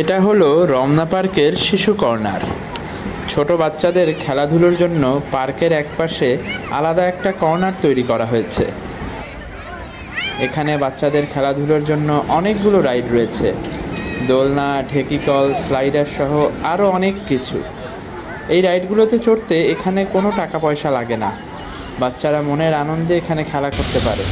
এটা হলো রমনা পার্কের শিশু কর্নার। ছোট বাচ্চাদের খেলাধুলোর জন্য পার্কের একপাশে আলাদা একটা কর্নার তৈরি করা হয়েছে। এখানে বাচ্চাদের খেলাধুলোর জন্য অনেকগুলো রাইড রয়েছে। দোলনা, ঢেকিকল, স্লাইডার সহ আরও অনেক কিছু। এই রাইডগুলোতে চড়তে এখানে কোনো টাকা পয়সা লাগে না। বাচ্চারা মনের আনন্দে এখানে খেলা করতে পারে।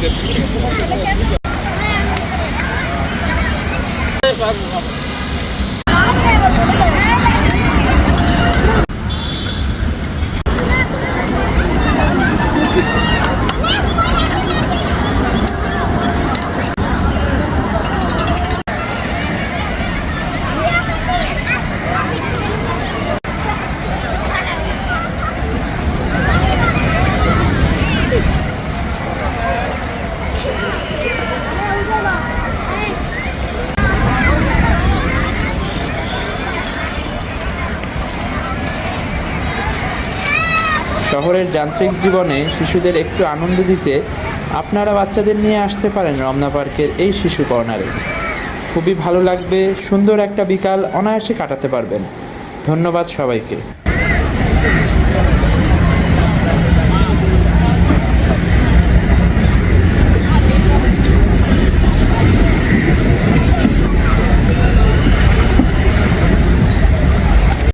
这个 শহরের যান্ত্রিক জীবনে শিশুদের একটু আনন্দ দিতে আপনারা বাচ্চাদের নিয়ে আসতে পারেন রমনা পার্কের এই শিশু কর্নারে। খুবই ভালো লাগবে, সুন্দর একটা বিকাল অনায়াসে কাটাতে পারবেন। ধন্যবাদ সবাইকে।